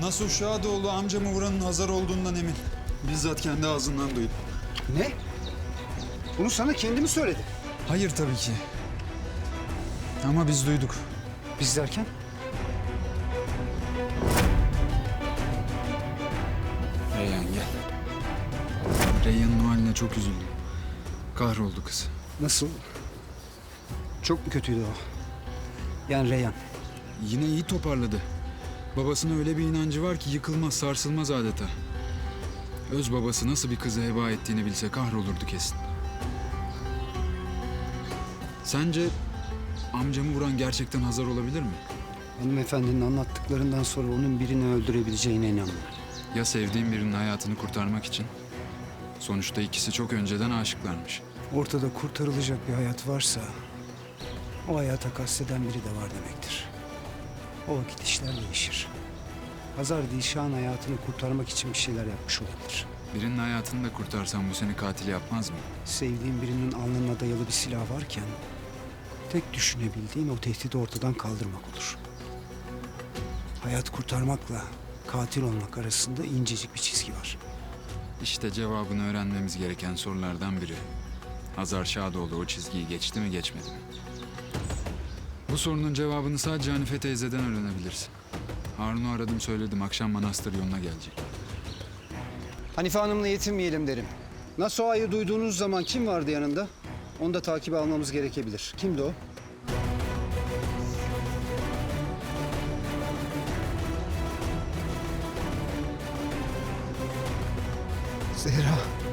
Nasuh Şadoğlu amcamı vuranın Hazar olduğundan emin. Bizzat kendi ağzından duydum. Ne? Bunu sana kendi mi söyledi? Hayır tabii ki. Ama biz duyduk. Biz derken? Reyhan gel. Reyhan'ın o haline çok üzüldüm. Kahroldu kız. Nasıl? Çok mu kötüydü o? Yani Reyhan. Yine iyi toparladı. Babasına öyle bir inancı var ki yıkılmaz, sarsılmaz adeta. Öz babası nasıl bir kızı heba ettiğini bilse kahrolurdu kesin. Sence amcamı vuran gerçekten Hazar olabilir mi? Hanımefendinin anlattıklarından sonra onun birini öldürebileceğine inanmıyorum. Ya sevdiğim birinin hayatını kurtarmak için? Sonuçta ikisi çok önceden aşıklarmış. Ortada kurtarılacak bir hayat varsa... ...o hayata kasteden biri de var demektir. O vakit işler değişir. Hazar Dişan hayatını kurtarmak için bir şeyler yapmış olabilir. Birinin hayatını da kurtarsam bu seni katil yapmaz mı? Sevdiğin birinin alnına dayalı bir silah varken... ...tek düşünebildiğin o tehdidi ortadan kaldırmak olur. Hayat kurtarmakla katil olmak arasında incecik bir çizgi var. İşte cevabını öğrenmemiz gereken sorulardan biri. Hazar Şadoğlu o çizgiyi geçti mi geçmedi mi? Bu sorunun cevabını sadece Hanife teyzeden öğrenebilirsin. Harun'u aradım söyledim akşam manastır yoluna gelecek. Hanife Hanım'la yetinmeyelim derim. Nasıl ayı duyduğunuz zaman kim vardı yanında? Onu da takibe almamız gerekebilir. Kimdi o? Zehra.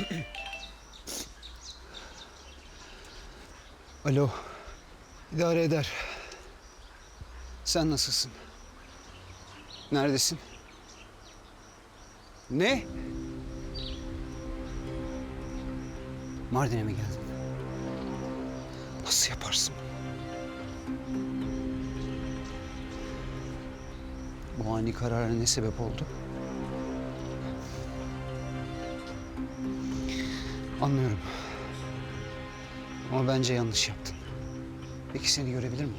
Alo. İdare eder. Sen nasılsın? Neredesin? Ne? Mardin'e mi geldin? Nasıl yaparsın? Bu ani karara ne sebep oldu? Anlıyorum. Ama bence yanlış yaptın. Peki seni görebilir miyim?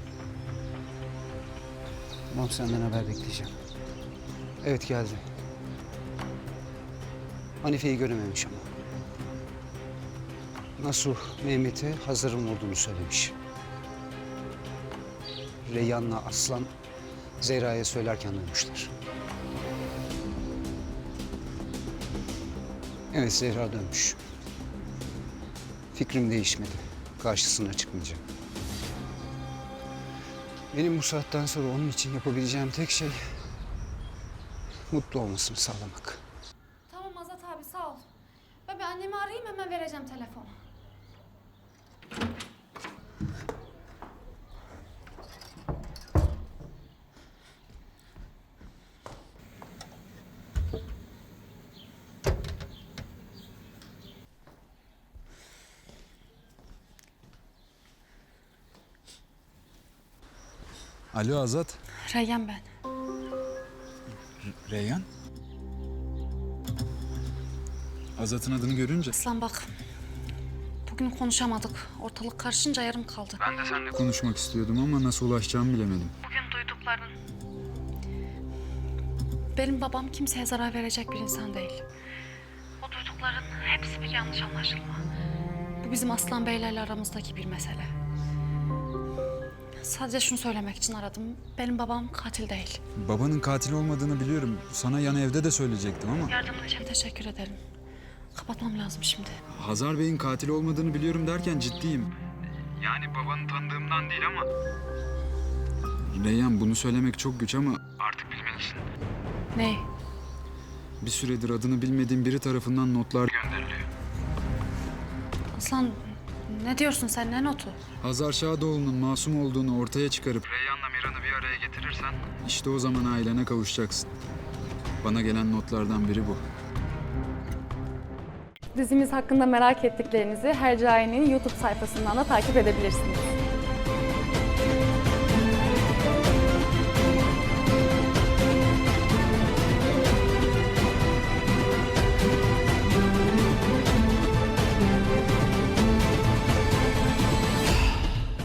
Tamam senden haber bekleyeceğim. Evet geldi. Hanife'yi görememiş ama. Nasuh Mehmet'e Hazar'ın vurduğunu söylemiş. Reyhan'la Aslan Zehra'ya söylerken duymuşlar. Evet Zehra dönmüş. Fikrim değişmedi. Karşısına çıkmayacağım. Benim bu saatten sonra onun için yapabileceğim tek şey mutlu olmasını sağlamak. Tamam Azat abi sağ ol. Ben bir annemi arayayım hemen vereceğim telefonu. Alo Azat. Reyyan ben. Reyhan? Azat'ın adını görünce Aslan bak. Bugün konuşamadık. Ortalık karışınca yarım kaldı. ben de seninle konuşmak istiyordum ama nasıl ulaşacağımı bilemedim. Bugün duydukların... Benim babam kimseye zarar verecek bir insan değil. O duydukların hepsi bir yanlış anlaşılma. Bu bizim Aslan Beylerle aramızdaki bir mesele. Sadece şunu söylemek için aradım. Benim babam katil değil. Babanın katil olmadığını biliyorum. Sana yan evde de söyleyecektim ama... Yardımın için teşekkür ederim. Kapatmam lazım şimdi. Hazar Bey'in katil olmadığını biliyorum derken ciddiyim. Yani babanı tanıdığımdan değil ama... Reyhan bunu söylemek çok güç ama... Artık bilmelisin. Ne? Bir süredir adını bilmediğim biri tarafından notlar gönderiliyor. Aslan ne diyorsun sen ne notu? Hazar Şadoğlu'nun masum olduğunu ortaya çıkarıp... Reyhan'la Miran'ı bir araya getirirsen... işte o zaman ailene kavuşacaksın. Bana gelen notlardan biri bu. Dizimiz hakkında merak ettiklerinizi Hercai'nin YouTube sayfasından da takip edebilirsiniz.